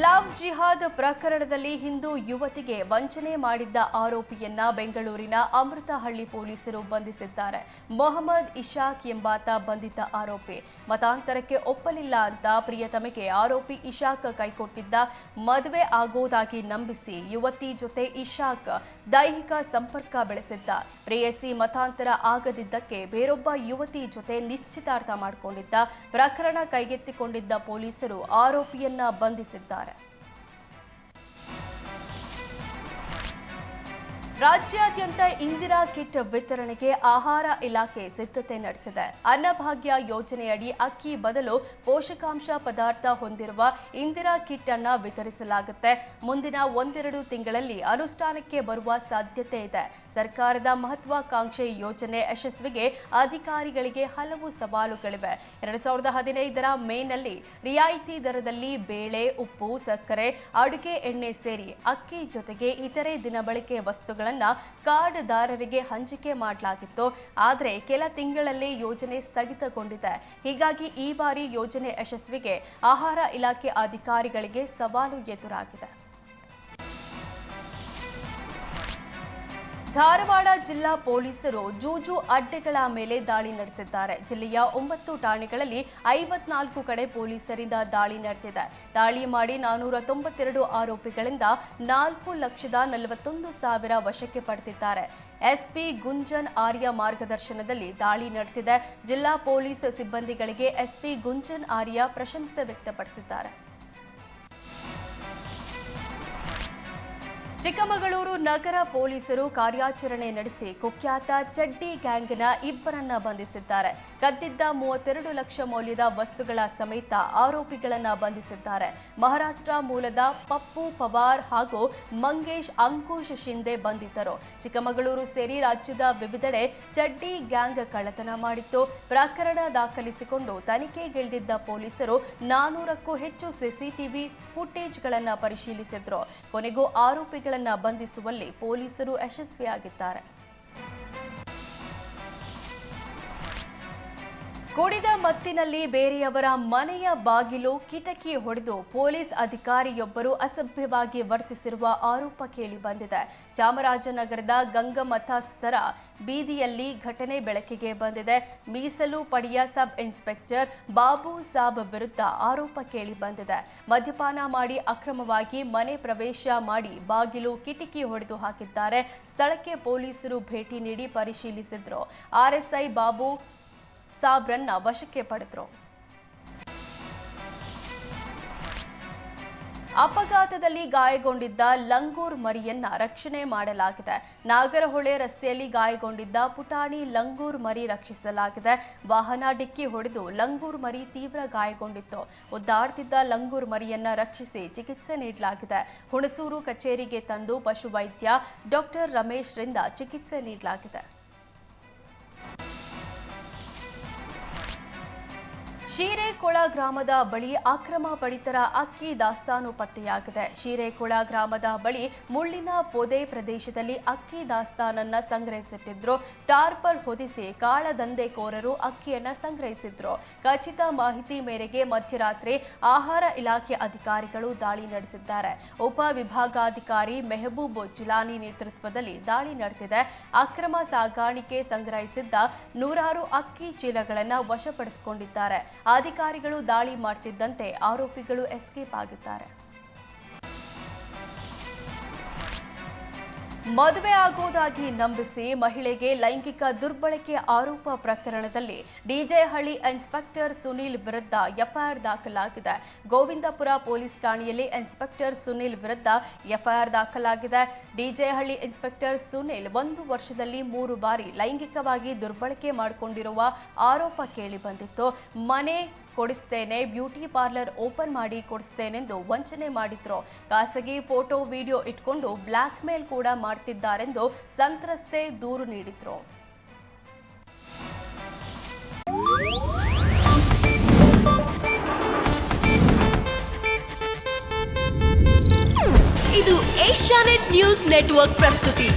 Love ಜಿಹಾದ್ ಪ್ರಕರಣದಲ್ಲಿ ಹಿಂದೂ ಯುವತಿಗೆ ವಂಚನೆ ಮಾಡಿದ್ದ ಆರೋಪಿಯನ್ನ ಬೆಂಗಳೂರಿನ ಅಮೃತಹಳ್ಳಿ ಪೊಲೀಸರು ಬಂಧಿಸಿದ್ದಾರೆ. ಮೊಹಮ್ಮದ್ ಇಶಾಕ್ ಎಂಬಾತ ಬಂಧಿತ ಆರೋಪಿ. ಮತಾಂತರಕ್ಕೆ ಒಪ್ಪಲಿಲ್ಲ ಅಂತ ಪ್ರಿಯತಮೆಗೆ ಆರೋಪಿ ಇಶಾಕ್ ಕೈಕೊಟ್ಟಿದ್ದ. ಮದುವೆ ಆಗೋದಾಗಿ ನಂಬಿಸಿ ಯುವತಿ ಜೊತೆ ಇಶಾಕ್ ದೈಹಿಕ ಸಂಪರ್ಕ ಬೆಳೆಸಿದ್ದ. ಪ್ರೇಯಸಿ ಮತಾಂತರ ಆಗದಿದ್ದಕ್ಕೆ ಬೇರೊಬ್ಬ ಯುವತಿ ಜೊತೆ ನಿಶ್ಚಿತಾರ್ಥ ಮಾಡಿಕೊಂಡಿದ್ದ. ಪ್ರಕರಣ ಕೈಗೆತ್ತಿಕೊಂಡಿದ್ದ ಪೊಲೀಸರು ಆರೋಪಿಯನ್ನ ಬಂಧಿಸಿದ್ದಾರೆ. Vitória. ರಾಜ್ಯಾದ್ಯಂತ ಇಂದಿರಾ ಕಿಟ್ ವಿತರಣೆಗೆ ಆಹಾರ ಇಲಾಖೆ ಸಿದ್ಧತೆ ನಡೆಸಿದೆ. ಅನ್ನಭಾಗ್ಯ ಯೋಜನೆಯಡಿ ಅಕ್ಕಿ ಬದಲು ಪೋಷಕಾಂಶ ಪದಾರ್ಥ ಹೊಂದಿರುವ ಇಂದಿರಾ ಕಿಟ್ ಅನ್ನ ವಿತರಿಸಲಾಗುತ್ತೆ. ಮುಂದಿನ ಒಂದೆರಡು ತಿಂಗಳಲ್ಲಿ ಅನುಷ್ಠಾನಕ್ಕೆ ಬರುವ ಸಾಧ್ಯತೆ ಇದೆ. ಸರ್ಕಾರದ ಮಹತ್ವಾಕಾಂಕ್ಷೆ ಯೋಜನೆ ಯಶಸ್ವಿಗೆ ಅಧಿಕಾರಿಗಳಿಗೆ ಹಲವು ಸವಾಲುಗಳಿವೆ. ಎರಡ್ ಸಾವಿರದ ಹದಿನೈದರ ಮೇನಲ್ಲಿ ರಿಯಾಯಿತಿ ದರದಲ್ಲಿ ಬೇಳೆ, ಉಪ್ಪು, ಸಕ್ಕರೆ, ಅಡುಗೆ ಎಣ್ಣೆ ಸೇರಿ ಅಕ್ಕಿ ಜೊತೆಗೆ ಇತರೆ ದಿನಬಳಕೆ ವಸ್ತುಗಳನ್ನು ಕಾರ್ಡ್ದಾರರಿಗೆ ಹಂಚಿಕೆ ಮಾಡಲಾಗಿತ್ತು. ಆದರೆ ಕೆಲ ತಿಂಗಳಲ್ಲಿ ಯೋಜನೆ ಸ್ಥಗಿತಗೊಂಡಿದೆ. ಹೀಗಾಗಿ ಈ ಬಾರಿ ಯೋಜನೆ ಯಶಸ್ವಿಗೆ ಆಹಾರ ಇಲಾಖೆ ಅಧಿಕಾರಿಗಳಿಗೆ ಸವಾಲು ಎದುರಾಗಿದೆ. ಧಾರವಾಡ ಜಿಲ್ಲಾ ಪೊಲೀಸರು ಜೂಜು ಅಡ್ಡೆಗಳ ಮೇಲೆ ದಾಳಿ ನಡೆಸಿದ್ದಾರೆ. ಜಿಲ್ಲೆಯ ಒಂಬತ್ತು ಠಾಣೆಗಳಲ್ಲಿ ಐವತ್ನಾಲ್ಕು ಕಡೆ ಪೊಲೀಸರಿಂದ ದಾಳಿ ನಡೆದಿದೆ. ದಾಳಿ ಮಾಡಿ ನಾನೂರ ತೊಂಬತ್ತೆರಡು ಆರೋಪಿಗಳಿಂದ ನಾಲ್ಕು ಲಕ್ಷದ ನಲವತ್ತೊಂದು ಸಾವಿರ ವಶಕ್ಕೆ ಪಡೆದಿದ್ದಾರೆ. ಎಸ್ಪಿ ಗುಂಜನ್ ಆರ್ಯ ಮಾರ್ಗದರ್ಶನದಲ್ಲಿ ದಾಳಿ ನಡೆದಿದೆ. ಜಿಲ್ಲಾ ಪೊಲೀಸ್ ಸಿಬ್ಬಂದಿಗಳಿಗೆ ಎಸ್ಪಿ ಗುಂಜನ್ ಆರ್ಯ ಪ್ರಶಂಸೆ ವ್ಯಕ್ತಪಡಿಸಿದ್ದಾರೆ. ಚಿಕ್ಕಮಗಳೂರು ನಗರ ಪೊಲೀಸರು ಕಾರ್ಯಾಚರಣೆ ನಡೆಸಿ ಕುಖ್ಯಾತ ಚಡ್ಡಿ ಗ್ಯಾಂಗ್ನ ಇಬ್ಬರನ್ನ ಬಂಧಿಸಿದ್ದಾರೆ. ಕದ್ದಿದ್ದ ಮೂವತ್ತೆರಡು ಲಕ್ಷ ಮೌಲ್ಯದ ವಸ್ತುಗಳ ಸಮೇತ ಆರೋಪಿಗಳನ್ನ ಬಂಧಿಸಿದ್ದಾರೆ. ಮಹಾರಾಷ್ಟ್ರ ಮೂಲದ ಪಪ್ಪು ಪವಾರ್ ಹಾಗೂ ಮಂಗೇಶ್ ಅಂಕುಶ್ ಶಿಂದೆ ಬಂಧಿತರು. ಚಿಕ್ಕಮಗಳೂರು ಸೇರಿ ರಾಜ್ಯದ ವಿವಿಧೆಡೆ ಚಡ್ಡಿ ಗ್ಯಾಂಗ್ ಕಳ್ಳತನ ಮಾಡಿತ್ತು. ಪ್ರಕರಣ ದಾಖಲಿಸಿಕೊಂಡು ತನಿಖೆಗಿಳಿದಿದ್ದ ಪೊಲೀಸರು ನಾನೂರಕ್ಕೂ ಹೆಚ್ಚು ಸಿಸಿಟಿವಿ ಫುಟೇಜ್ಗಳನ್ನು ಪರಿಶೀಲಿಸಿದ್ರು. ಕೊನೆಗೂ ಆರೋಪಿಗಳ ಬಂಧಿಸುವಲ್ಲಿ ಪೊಲೀಸರು ಯಶಸ್ವಿಯಾಗಿದ್ದಾರೆ. ಕುಡಿದ ಮತ್ತಿನಲ್ಲಿ ಬೇರೆಯವರ ಮನೆಯ ಬಾಗಿಲು ಕಿಟಕಿ ಹೊಡೆದು ಪೊಲೀಸ್ ಅಧಿಕಾರಿಯೊಬ್ಬರು ಅಸಭ್ಯವಾಗಿ ವರ್ತಿಸಿರುವ ಆರೋಪ ಕೇಳಿ ಬಂದಿದೆ. ಚಾಮರಾಜನಗರದ ಗಂಗಮಥಸ್ಥರ ಬೀದಿಯಲ್ಲಿ ಘಟನೆ ಬೆಳಕಿಗೆ ಬಂದಿದೆ. ಮೀಸಲು ಪಡೆಯ ಸಬ್ ಇನ್ಸ್ಪೆಕ್ಟರ್ ಬಾಬು ಸಾಬ್ ವಿರುದ್ಧ ಆರೋಪ ಕೇಳಿ ಬಂದಿದೆ. ಮದ್ಯಪಾನ ಮಾಡಿ ಅಕ್ರಮವಾಗಿ ಮನೆ ಪ್ರವೇಶ ಮಾಡಿ ಬಾಗಿಲು ಕಿಟಕಿ ಹೊಡೆದು ಹಾಕಿದ್ದಾರೆ. ಸ್ಥಳಕ್ಕೆ ಪೊಲೀಸರು ಭೇಟಿ ನೀಡಿ ಪರಿಶೀಲಿಸಿದ್ರು. ಆರ್ಎಸ್ಐ ಬಾಬು ಸಾಬ್ರನ್ನ ವಶಕ್ಕೆ ಪಡೆದ್ರು. ಅಪಘಾತದಲ್ಲಿ ಗಾಯಗೊಂಡಿದ್ದ ಲಂಗೂರ್ ಮರಿಯನ್ನ ರಕ್ಷಣೆ ಮಾಡಲಾಗಿದೆ. ನಾಗರಹೊಳೆ ರಸ್ತೆಯಲ್ಲಿ ಗಾಯಗೊಂಡಿದ್ದ ಪುಟಾಣಿ ಲಂಗೂರ್ ಮರಿ ರಕ್ಷಿಸಲಾಗಿದೆ. ವಾಹನ ಡಿಕ್ಕಿ ಹೊಡೆದು ಲಂಗೂರ್ ಮರಿ ತೀವ್ರ ಗಾಯಗೊಂಡಿತ್ತು. ಒದ್ದಾಡ್ತಿದ್ದ ಲಂಗೂರ್ ಮರಿಯನ್ನ ರಕ್ಷಿಸಿ ಚಿಕಿತ್ಸೆ ನೀಡಲಾಗಿದೆ. ಹುಣಸೂರು ಕಚೇರಿಗೆ ತಂದು ಪಶುವೈದ್ಯ ಡಾಕ್ಟರ್ ರಮೇಶ್ರಿಂದ ಚಿಕಿತ್ಸೆ ನೀಡಲಾಗಿದೆ. ಶೀರೇಕೊಳ ಗ್ರಾಮದ ಬಳಿ ಅಕ್ರಮ ಪಡಿತರ ಅಕ್ಕಿ ದಾಸ್ತಾನು ಪತ್ತೆಯಾಗಿದೆ. ಶಿರೇಕೊಳ ಗ್ರಾಮದ ಬಳಿ ಮುಳ್ಳಿನ ಪೊದೆ ಪ್ರದೇಶದಲ್ಲಿ ಅಕ್ಕಿ ದಾಸ್ತಾನನ್ನ ಸಂಗ್ರಹಿಸಿಟ್ಟಿದ್ರು. ಟಾರ್ಪಲ್ ಹೊದಿಸಿ ಕಾಳದಂಧೆಕೋರರು ಅಕ್ಕಿಯನ್ನ ಸಂಗ್ರಹಿಸಿದ್ರು. ಖಚಿತ ಮಾಹಿತಿ ಮೇರೆಗೆ ಮಧ್ಯರಾತ್ರಿ ಆಹಾರ ಇಲಾಖೆ ಅಧಿಕಾರಿಗಳು ದಾಳಿ ನಡೆಸಿದ್ದಾರೆ. ಉಪ ವಿಭಾಗಾಧಿಕಾರಿ ಮೆಹಬೂಬ್ ಜಿಲಾನಿ ನೇತೃತ್ವದಲ್ಲಿ ದಾಳಿ ನಡೆದಿದೆ. ಅಕ್ರಮ ಸಾಗಾಣಿಕೆ ಸಂಗ್ರಹಿಸಿದ್ದ ನೂರಾರು ಅಕ್ಕಿ ಚೀಲಗಳನ್ನು ವಶಪಡಿಸಿಕೊಂಡಿದ್ದಾರೆ. ಅಧಿಕಾರಿಗಳು ದಾಳಿ ಮಾಡ್ತಿದ್ದಂತೆ ಆರೋಪಿಗಳು ಎಸ್ಕೇಪ್ ಆಗಿದ್ದಾರೆ. ಮದುವೆ ಆಗೋದಾಗಿ ನಂಬಿಸಿ ಮಹಿಳೆಗೆ ಲೈಂಗಿಕ ದುರ್ಬಳಕೆ ಆರೋಪ ಪ್ರಕರಣದಲ್ಲಿ ಡಿಜೆಹಳ್ಳಿ ಇನ್ಸ್ಪೆಕ್ಟರ್ ಸುನೀಲ್ ವಿರುದ್ಧ ಎಫ್ಐಆರ್ ದಾಖಲಾಗಿದೆ. ಗೋವಿಂದಪುರ ಪೊಲೀಸ್ ಠಾಣೆಯಲ್ಲಿ ಇನ್ಸ್ಪೆಕ್ಟರ್ ಸುನೀಲ್ ವಿರುದ್ಧ ಎಫ್ಐಆರ್ ದಾಖಲಾಗಿದೆ. ಡಿಜೆಹಳ್ಳಿ ಇನ್ಸ್ಪೆಕ್ಟರ್ ಸುನೀಲ್ ಒಂದು ವರ್ಷದಲ್ಲಿ ಮೂರು ಬಾರಿ ಲೈಂಗಿಕವಾಗಿ ದುರ್ಬಳಕೆ ಮಾಡಿಕೊಂಡಿರುವ ಆರೋಪ ಕೇಳಿಬಂದಿತ್ತು ಮನೆ ಕೊಡಿಸ್ತೇನೆ, ಬ್ಯೂಟಿ ಪಾರ್ಲರ್ ಓಪನ್ ಮಾಡಿ ಕೊಡಿಸ್ತೇನೆಂದು ವಂಚನೆ ಮಾಡಿದ್ರು. ಖಾಸಗಿ ಫೋಟೋ, ವಿಡಿಯೋ ಇಟ್ಕೊಂಡು ಬ್ಲ್ಯಾಕ್ ಮೇಲ್ ಕೂಡ ಮಾಡ್ತಿದ್ದಾರೆಂದು ಸಂತ್ರಸ್ತೆ ದೂರು ನೀಡಿದ್ರು. ಇದು ಏಷ್ಯಾನೆಟ್ ನ್ಯೂಸ್ ನೆಟ್ವರ್ಕ್ ಪ್ರಸ್ತುತಿ.